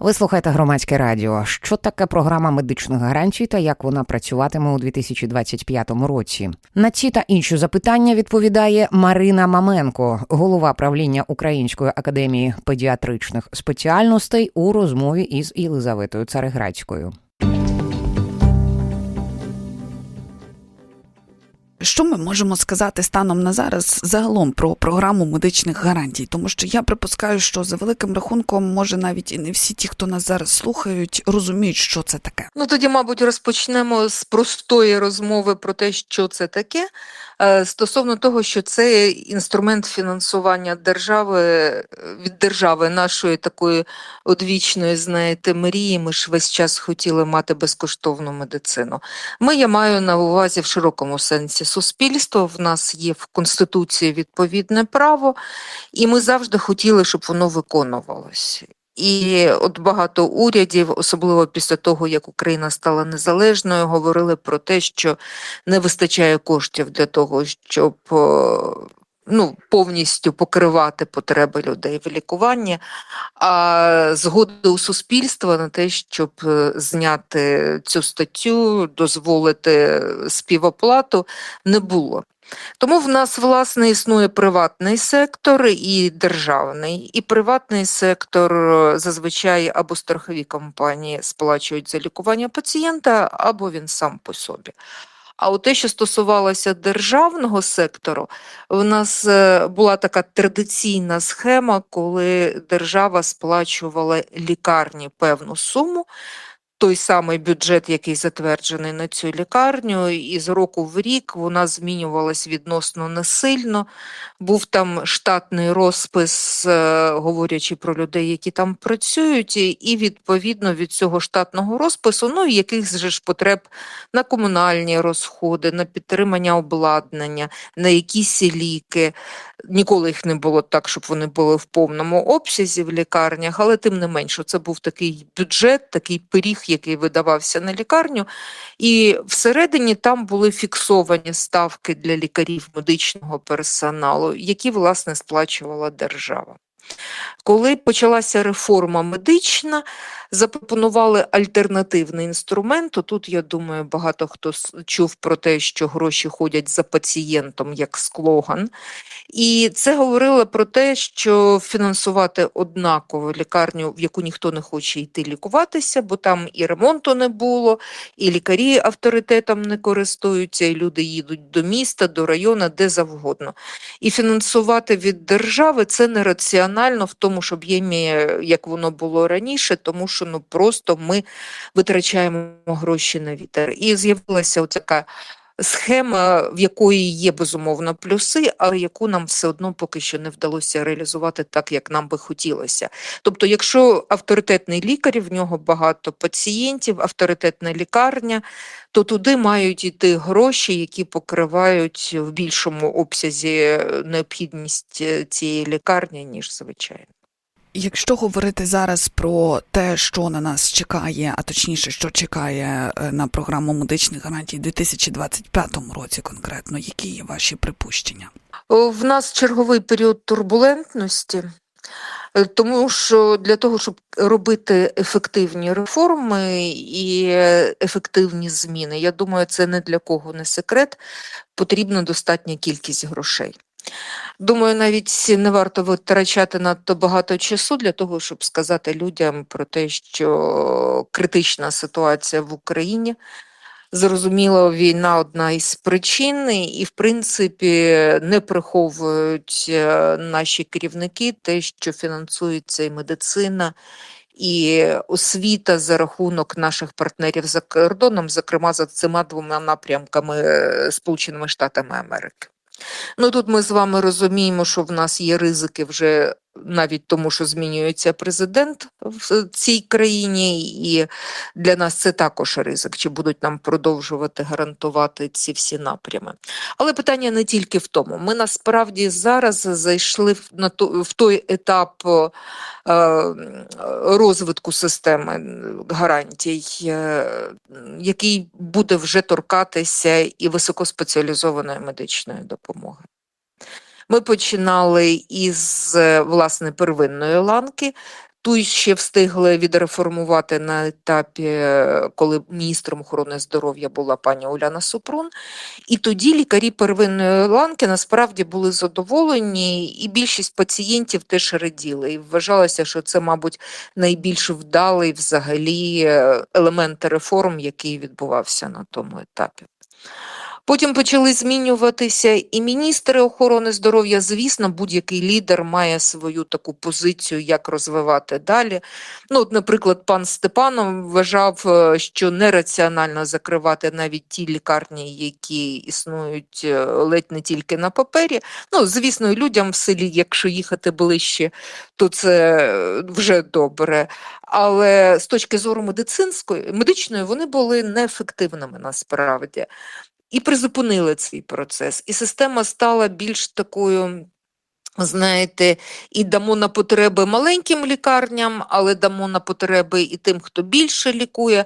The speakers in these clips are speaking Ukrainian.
Ви слухаєте громадське радіо. Що таке програма медичних гарантій та як вона працюватиме у 2025 році? На ці та інші запитання відповідає Марина Маменко, голова правління Української академії педіатричних спеціальностей у розмові із Єлизаветою Цареградською. Що ми можемо сказати станом на зараз загалом про програму медичних гарантій? Тому що я припускаю, що за великим рахунком, може навіть і не всі ті, хто нас зараз слухають, розуміють, що це таке. Ну тоді, мабуть, розпочнемо з простої розмови про те, що це таке. Е, Стосовно того, що це інструмент фінансування держави е, від держави нашої такої одвічної, знаєте, мрії. Ми ж весь час хотіли мати безкоштовну медицину. Ми я маю на увазі в широкому сенсі суспільство. В нас є в конституції відповідне право, і ми завжди хотіли, щоб воно виконувалось. І от багато урядів, особливо після того, як Україна стала незалежною, говорили про те, що не вистачає коштів для того, щоб ну, повністю покривати потреби людей в лікуванні, а згоди у суспільства на те, щоб е, зняти цю статтю, дозволити співоплату, не було. Тому в нас, власне, існує приватний сектор і державний. І приватний сектор е, зазвичай або страхові компанії сплачують за лікування пацієнта, або він сам по собі. А от те, що стосувалося державного сектору, в нас е, була така традиційна схема, коли держава сплачувала лікарні певну суму, той самий бюджет, який затверджений на цю лікарню, і з року в рік вона змінювалась відносно несильно. Був там штатний розпис, е, говорячи про людей, які там працюють, і- відповідно від цього штатного розпису, ну і якихось же ж потреб на комунальні розходи, на підтримання обладнання, на якісь ліки. Ніколи їх не було так, щоб вони були в повному обсязі в лікарнях, але тим не менше, це був такий бюджет, такий пиріг, який видавався на лікарню. І всередині там були фіксовані ставки для лікарів медичного персоналу, які, власне, сплачувала держава. Коли почалася реформа медична, запропонували альтернативний інструмент. Тут, я думаю, багато хто чув про те, що гроші ходять за пацієнтом як слоган. І це говорило про те, що фінансувати однаково лікарню, в яку ніхто не хоче йти лікуватися, бо там і ремонту не було, і лікарі авторитетом не користуються, і люди їдуть до міста, до району, де завгодно. І фінансувати від держави це нераціонально в тому ж об'ємі, як воно було раніше, тому що ну просто ми витрачаємо гроші на вітер. І з'явилася така схема, в якої є безумовно плюси, але яку нам все одно поки що не вдалося реалізувати так, як нам би хотілося. Тобто, якщо авторитетний лікар, в нього багато пацієнтів, авторитетна лікарня, то туди мають йти гроші, які покривають в більшому обсязі е, необхідність е, цієї лікарні, ніж звичайно. Якщо говорити зараз про те, що на нас чекає, а точніше, що чекає е, на програму медичних гарантій у 2025 році конкретно, які є ваші припущення? В нас черговий період турбулентності, е, тому що для того, щоб робити ефективні реформи і е, ефективні зміни, я думаю, це не для кого не секрет, потрібна достатня кількість грошей. Думаю, навіть не варто витрачати надто багато часу для того, щоб сказати людям про те, що критична ситуація в Україні. Зрозуміло, війна одна із причин, і, в принципі, не приховують е, наші керівники те, що фінансується і медицина, і освіта за рахунок наших партнерів за кордоном, зокрема за цими двома напрямками е, Сполученими Штатами Америки. Ну тут ми з вами розуміємо, що в нас є ризики вже навіть тому, що змінюється президент в цій країні, і для нас це також ризик, чи будуть нам продовжувати гарантувати ці всі напрями. Але питання не тільки в тому. Ми насправді зараз зайшли на в той етап е, розвитку системи гарантій, е, який буде вже торкатися і високоспеціалізованої медичної допомоги. Ми починали із е, власне первинної ланки, Ту ще встигли відреформувати на етапі, е, коли міністром охорони здоров'я була пані Уляна Супрун. І тоді лікарі первинної ланки насправді були задоволені, і більшість пацієнтів теж раділи. І вважалося, що це, мабуть, найбільш вдалий взагалі е, елемент реформ, який відбувався на тому етапі. Потім почали змінюватися і міністри охорони здоров'я. Звісно, будь-який лідер має свою таку позицію, як розвивати далі. Ну, от, наприклад, пан Степанов вважав, е, що нераціонально закривати навіть ті лікарні, які існують е, ледь не тільки на папері. Ну, звісно, людям в селі, якщо їхати ближче, то це е, вже добре. Але з точки зору медицинської, медичної, вони були неефективними насправді і призупинили цей процес. І система стала більш такою. Знаєте, і дамо на потреби маленьким лікарням, але дамо на потреби і тим, хто більше лікує.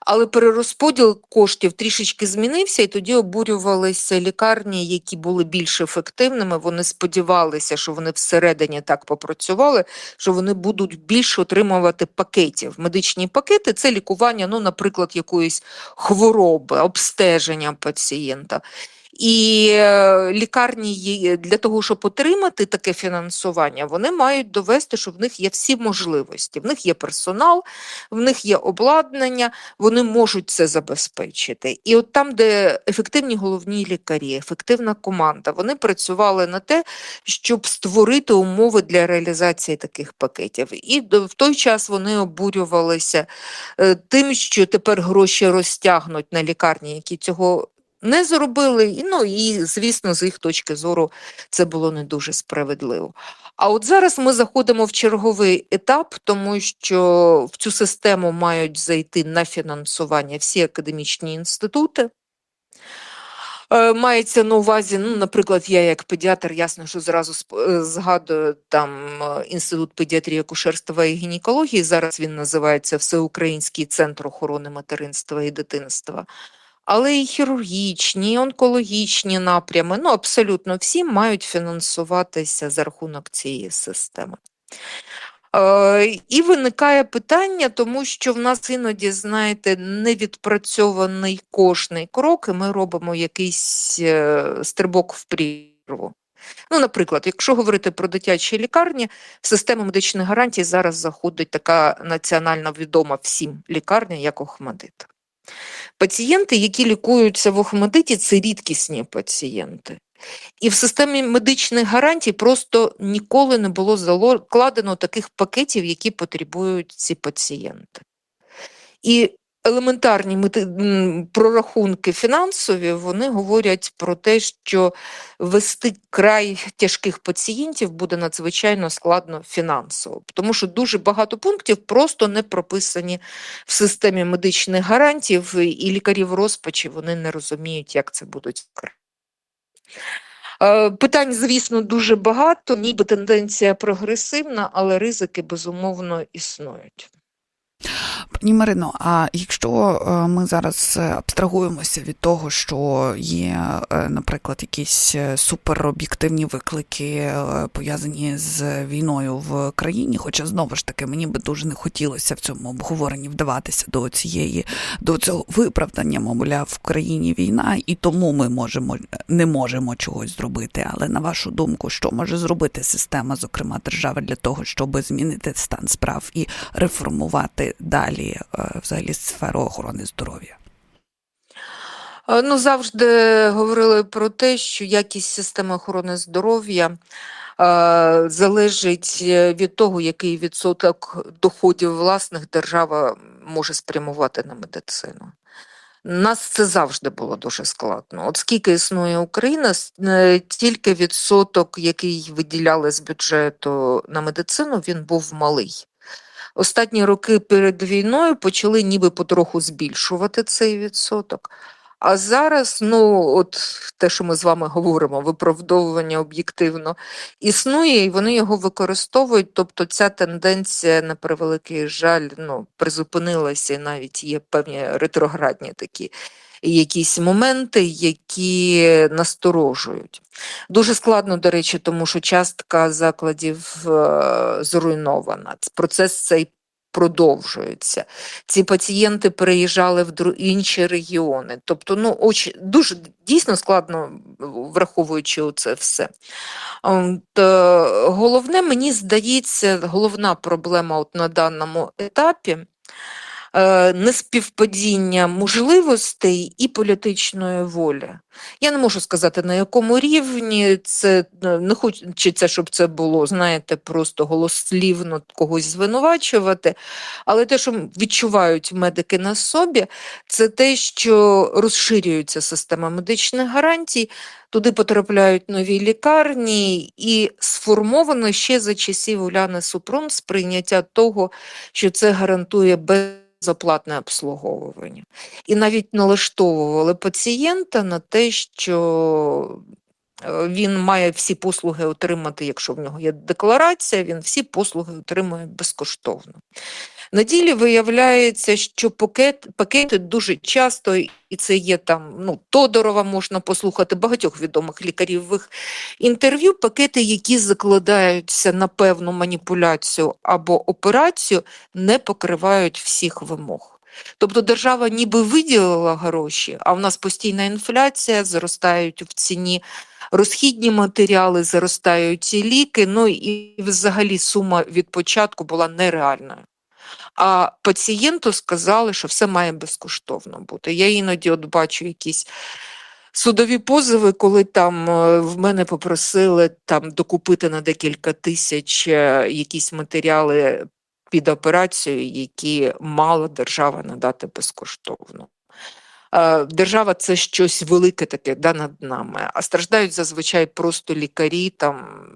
Але перерозподіл коштів трішечки змінився, і тоді обурювалися лікарні, які були більш ефективними. Вони сподівалися, що вони всередині так попрацювали, що вони будуть більше отримувати пакетів. Медичні пакети це лікування, ну, наприклад, якоїсь хвороби, обстеження пацієнта. І е, лікарні для того, щоб отримати таке фінансування, вони мають довести, що в них є всі можливості. В них є персонал, в них є обладнання, вони можуть це забезпечити. І от там, де ефективні головні лікарі, ефективна команда, вони працювали на те, щоб створити умови для реалізації таких пакетів. І в той час вони обурювалися е, тим, що тепер гроші розтягнуть на лікарні, які цього не зробили. Ну і звісно, з їх точки зору це було не дуже справедливо. А от зараз ми заходимо в черговий етап, тому що в цю систему мають зайти на фінансування всі академічні інститути. Е, Мається на увазі, ну, наприклад, я як педіатр, ясно, що зразу е, згадую там е, Інститут педіатрії, акушерства і гінекології. Зараз він називається Всеукраїнський центр охорони материнства і дитинства. Але і хірургічні, і онкологічні напрями, ну абсолютно всі мають фінансуватися за рахунок цієї системи. Е, І виникає питання, тому що в нас іноді, знаєте, не відпрацьований кожний крок, і ми робимо якийсь е, стрибок в прірву. Ну, наприклад, якщо говорити про дитячі лікарні, в систему медичних гарантій зараз заходить така національно відома всім лікарня, як Охмадит. Пацієнти, які лікуються в Охмедиті, це рідкісні пацієнти. І в системі медичних гарантій просто ніколи не було закладено таких пакетів, які потребують ці пацієнти. І елементарні прорахунки фінансові вони говорять про те, що вести край тяжких пацієнтів буде надзвичайно складно фінансово, тому що дуже багато пунктів просто не прописані в системі медичних гарантій, і лікарі в розпачі вони не розуміють, як це будуть. Е, Питань, звісно, дуже багато, ніби тенденція прогресивна, але ризики безумовно існують. Пані Марино, а якщо е, ми зараз абстрагуємося від того, що є, е, наприклад, якісь е, супероб'єктивні виклики, пов'язані з війною в країні, хоча знову ж таки мені би дуже не хотілося в цьому обговоренні вдаватися до цієї до цього виправдання, мовляв, в країні війна, і тому ми можемо не можемо чогось зробити. Але на вашу думку, що може зробити система, зокрема держава, для того, щоб змінити стан справ і реформувати далі е, взагалі сферу охорони здоров'я? Е, Ну, завжди говорили про те, що якість системи охорони здоров'я е, залежить від того, який відсоток доходів власних держава може спрямувати на медицину. Нас це завжди було дуже складно. От скільки існує Україна, тільки відсоток, який виділяли з бюджету на медицину, він був малий. Останні роки перед війною почали ніби потроху збільшувати цей відсоток. А зараз, ну, от те, що ми з вами говоримо, виправдовування об'єктивно існує, і вони його використовують. Тобто ця тенденція, на превеликий жаль, ну, призупинилася, і навіть є певні ретроградні такі якісь моменти, які насторожують. Дуже складно, до речі, тому що частка закладів е, зруйнована. Процес цей продовжується. Ці пацієнти переїжджали в інші регіони. Тобто, ну, очі, дуже дійсно складно, враховуючи це все. От, головне, мені здається, головна проблема от на даному етапі неспівпадіння можливостей і політичної волі. Я не можу сказати, на якому рівні це е, не хочеться, щоб це було, знаєте, просто голослівно когось звинувачувати. Але те, що відчувають медики на собі, це те, що розширюється система медичних гарантій, туди потрапляють нові лікарні, і сформовано ще за часів Уляни Супрун сприйняття того, що це гарантує безоплатне обслуговування. І навіть налаштовували пацієнта на те, що е, він має всі послуги отримати, якщо в нього є декларація, він всі послуги отримує безкоштовно. На ділі виявляється, що пакет, пакети дуже часто, і це є там, ну, Тодорова можна послухати, багатьох відомих лікарівих інтерв'ю, пакети, які закладаються на певну маніпуляцію або операцію, не покривають всіх вимог. Тобто держава ніби виділила гроші, а в нас постійна інфляція, зростають в ціні розхідні матеріали, зростають і ліки, ну і взагалі сума від початку була нереальною. А пацієнту сказали, що все має безкоштовно бути. Я іноді от бачу якісь судові позови, коли там е, в мене попросили там докупити на декілька тисяч е, якісь матеріали під операцію, які мала держава надати безкоштовно. Е, Держава це щось велике таке да, над нами, а страждають зазвичай просто лікарі там.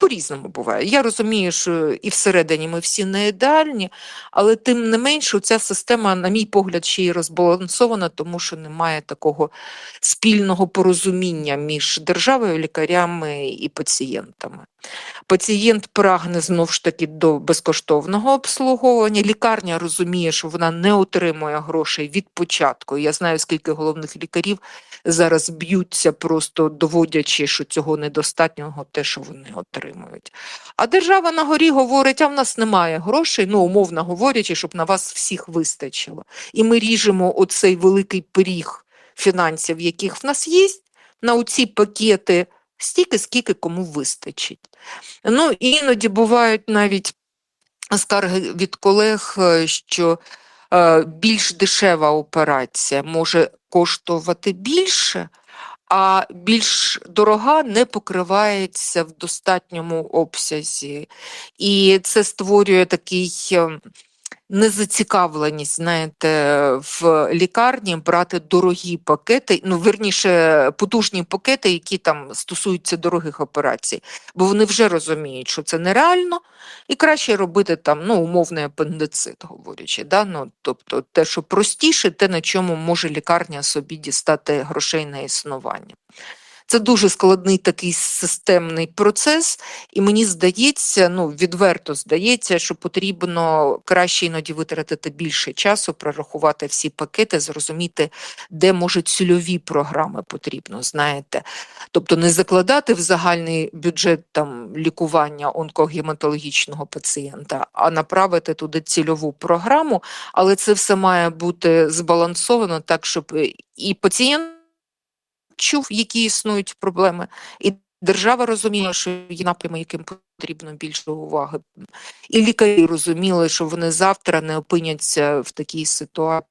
По-різному буває. Я розумію, що і всередині ми всі не ідеальні, але тим не менше ця система, на мій погляд, ще й розбалансована, тому що немає такого спільного порозуміння між державою, лікарями і пацієнтами. Пацієнт прагне знову ж таки до безкоштовного обслуговування. Лікарня розуміє, що вона не отримує грошей від початку. Я знаю, скільки головних лікарів зараз б'ються, просто доводячи, що цього недостатнього, те, що вони отримують. А держава на горі говорить: а в нас немає грошей, ну умовно говорячи, щоб на вас всіх вистачило. І ми ріжемо оцей великий пиріг фінансів, яких в нас є, на оці пакети стільки, скільки кому вистачить. Ну, іноді бувають навіть скарги від колег, е, що е, більш дешева операція може коштувати більше, а більш дорога не покривається в достатньому обсязі. І це створює такий. Незацікавленість, знаєте, в лікарні брати дорогі пакети, ну верніше потужні пакети, які там стосуються дорогих операцій, бо вони вже розуміють, що це нереально, і краще робити там ну, умовний апендицит, говорячи. Да? Ну, тобто те, що простіше, те, на чому може лікарня собі дістати грошей на існування. Це дуже складний такий системний процес, і мені здається, ну відверто здається, що потрібно краще іноді витратити більше часу, прорахувати всі пакети, зрозуміти, де може цільові програми потрібно, знаєте. Тобто не закладати в загальний бюджет там лікування онкогематологічного пацієнта, а направити туди цільову програму, але це все має бути збалансовано так, щоб і пацієнт чув, які існують проблеми, і держава розуміла, що є напрями, яким потрібно більше уваги. І лікарі розуміли, що вони завтра не опиняться в такій ситуації.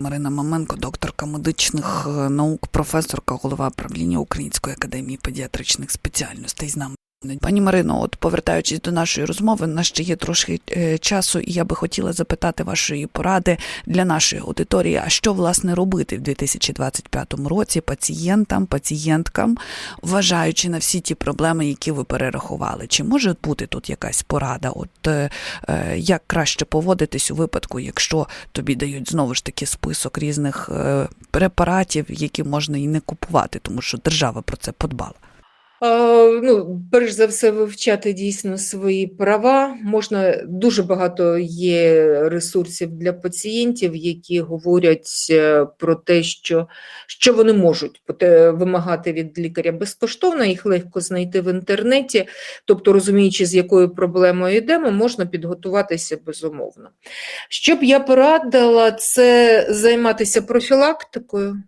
Марина Маменко, докторка медичних е, наук, професорка, голова правління Української академії педіатричних спеціальностей з нами. Пані Марино, от повертаючись до нашої розмови, у нас ще є трошки е, часу, і я би хотіла запитати вашої поради для нашої аудиторії, а що власне робити в 2025 році пацієнтам, пацієнткам, вважаючи на всі ті проблеми, які ви перерахували? Чи може бути тут якась порада? От е, е, як краще поводитись у випадку, якщо тобі дають знову ж таки список різних препаратів, які можна і не купувати, тому що держава про це подбала? Е, Ну, перш за все, вивчати дійсно свої права. Можна дуже багато є ресурсів для пацієнтів, які говорять е, про те, що, що вони можуть вимагати від лікаря безкоштовно, їх легко знайти в інтернеті. Тобто, розуміючи, з якою проблемою йдемо, можна підготуватися безумовно. Що б я порадила, це займатися профілактикою.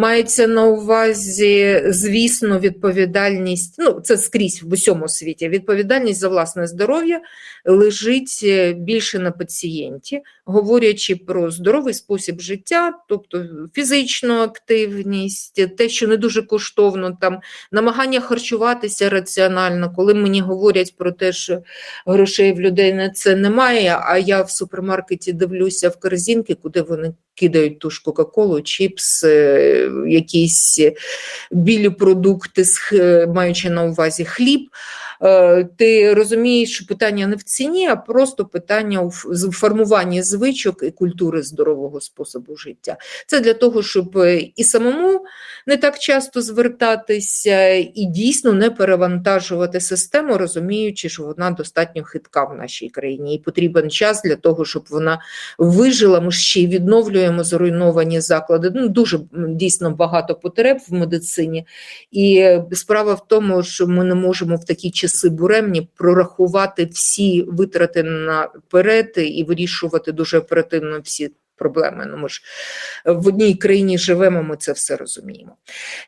Мається на увазі, звісно, відповідальність, ну це скрізь в усьому світі. Відповідальність за власне здоров'я лежить е, більше на пацієнті, говорячи про здоровий спосіб життя, тобто фізичну активність, те, що не дуже коштовно, там намагання харчуватися раціонально. Коли мені говорять про те, що грошей в людей на це немає, а я в супермаркеті дивлюся в корзинки, куди вони кидають ту ж Кока-Колу, чіпс, е, якісь білі продукти, маючи на увазі хліб. Е, Ти розумієш, що питання не в ціні, а просто питання у формуванні звичок і культури здорового способу життя. Це для того, щоб е, і самому не так часто звертатися, і дійсно не перевантажувати систему, розуміючи, що вона достатньо хитка в нашій країні, і потрібен час для того, щоб вона вижила. Ми ще й відновлюємо зруйновані заклади. Ну дуже дійсно багато потреб в медицині. І е, справа в тому, що ми не можемо в такі часи буремні прорахувати всі витрати наперед і вирішувати дуже оперативно всі. Проблеми. Ну, ми ж в одній країні живемо, ми це все розуміємо.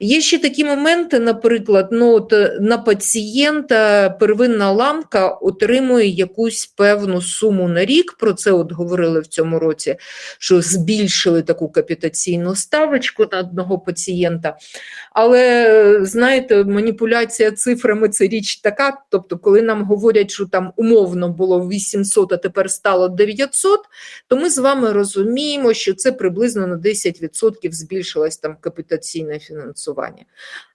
Є ще такі моменти, наприклад, ну, от, е, на пацієнта первинна ланка отримує якусь певну суму на рік. Про це от говорили в цьому році, що збільшили таку капітаційну ставочку на одного пацієнта. Але знаєте, маніпуляція цифрами це річ така. Тобто, коли нам говорять, що там умовно було 800, а тепер стало 900, то ми з вами розуміємо, що це приблизно на 10% збільшилось там капітаційне фінансування.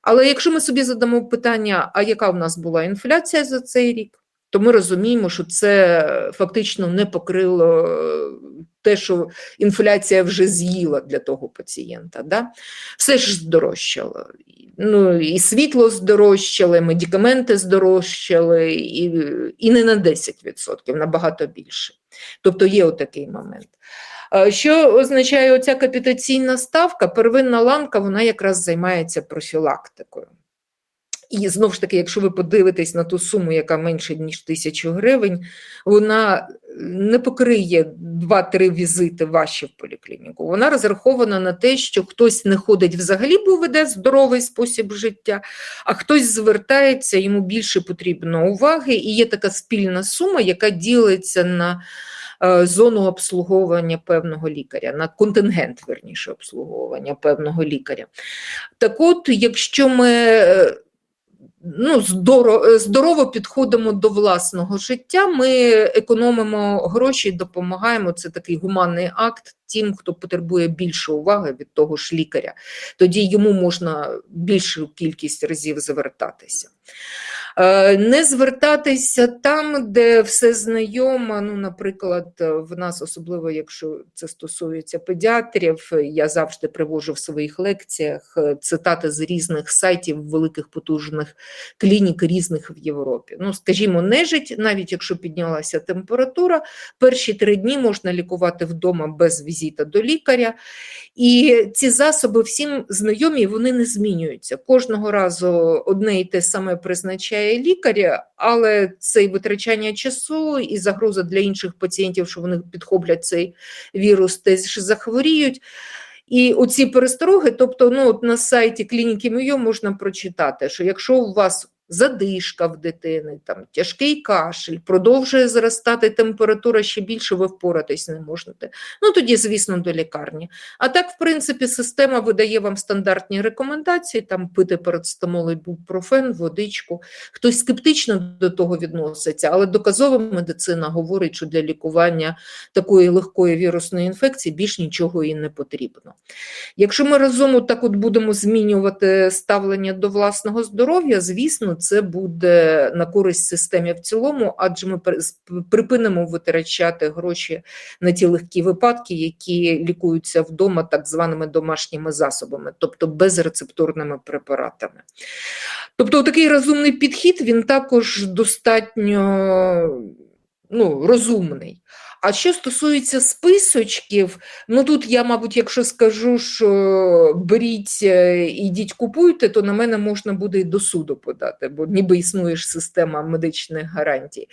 Але якщо ми собі задамо питання, а яка в нас була інфляція за цей рік, то ми розуміємо, що це фактично не покрило е, те, що інфляція вже з'їла для того пацієнта. Да? Все ж здорожчало. Ну, і світло здорожчало, медикаменти здорожчали, і, і не на 10%, набагато більше. Тобто є отакий момент. Е, Що означає оця капітаційна ставка? Первинна ланка вона якраз займається профілактикою. І знову ж таки, якщо ви подивитесь на ту суму, яка менше ніж тисячу гривень, вона не покриє 2-3 візити ваші в поліклініку. Вона розрахована на те, що хтось не ходить взагалі, бо веде здоровий спосіб життя, а хтось звертається, йому більше потрібно уваги, і є така спільна сума, яка ділиться на е, зону обслуговування певного лікаря, на контингент, верніше, обслуговування певного лікаря. Так от, якщо ми е, ну, здорово, здорово підходимо до власного життя, ми економимо гроші, допомагаємо. Це такий гуманний акт тим, хто потребує більше уваги від того ж лікаря. Тоді йому можна більшу кількість разів звертатися. Е, Не звертатися там, де все знайомо. Ну, наприклад, в нас, особливо якщо це стосується педіатрів, я завжди привожу в своїх лекціях е, цитати з різних сайтів великих потужних клінік різних в Європі. Ну, скажімо, нежить, навіть якщо піднялася температура, перші три дні можна лікувати вдома без візита до лікаря. І ці засоби всім знайомі, вони не змінюються. Кожного разу одне і те саме призначає лікар, але це і витрачання часу, і загроза для інших пацієнтів, що вони підхоплять цей вірус, теж захворіють. І оці перестороги, тобто ну, от на сайті клініки Мійо можна прочитати, що якщо у вас задишка в дитини, там тяжкий кашель, продовжує зростати температура ще більше, ви впоратись не можете. Ну тоді, звісно, до лікарні. А так, в принципі, система видає вам стандартні рекомендації: там пити парацетамол, ібупрофен, водичку. Хтось скептично до того відноситься, але доказова медицина говорить, що для лікування такої легкої вірусної інфекції більш нічого і не потрібно. Якщо ми разом так от будемо змінювати ставлення до власного здоров'я, звісно, це буде на користь системі в цілому, адже ми припинимо витрачати гроші на ті легкі випадки, які лікуються вдома так званими домашніми засобами, тобто безрецептурними препаратами. Тобто, такий розумний підхід він також достатньо ну, розумний. А що стосується списочків, ну тут я, мабуть, якщо скажу, що беріть, е, ідіть купуйте, то на мене можна буде і до суду подати, бо ніби існує ж система медичних гарантій.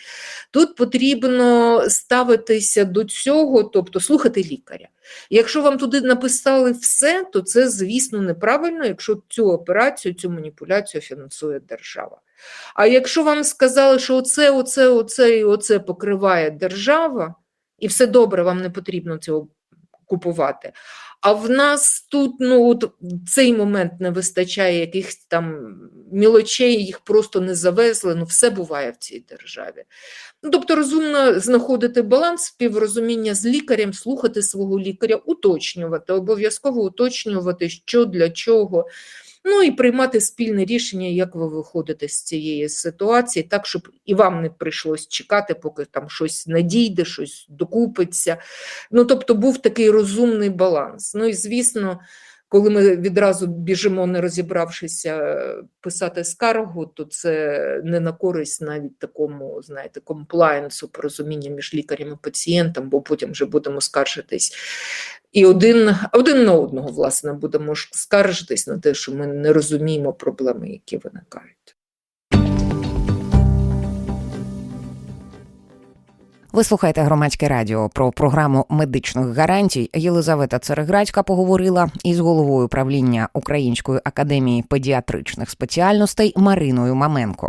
Тут потрібно ставитися до цього, тобто слухати лікаря. Якщо вам туди написали все, то це, звісно, неправильно, якщо цю операцію, цю маніпуляцію фінансує держава. А якщо вам сказали, що оце, оце, оце і оце покриває держава, і все добре, вам не потрібно цього купувати. А в нас тут ну, от цей момент не вистачає якихось там мілочей, їх просто не завезли. Ну, все буває в цій державі. Ну, тобто розумно знаходити баланс, співрозуміння з лікарем, слухати свого лікаря, уточнювати, обов'язково уточнювати, що для чого. Ну і приймати спільне рішення, як ви виходите з цієї ситуації, так, щоб і вам не прийшлось чекати, поки там щось надійде, щось докупиться. Ну, тобто був такий розумний баланс. Ну і звісно, коли ми відразу біжимо, не розібравшися, писати скаргу, то це не на користь навіть такому, знаєте, комплаєнсу, порозуміння між лікарем і пацієнтом, бо потім вже будемо скаржитись. І один, один на одного, власне, будемо скаржитись на те, що ми не розуміємо проблеми, які виникають. Ви слухаєте громадське радіо про програму медичних гарантій. Єлизавета Цереградська поговорила із головою правління Української академії педіатричних спеціальностей Мариною Маменко.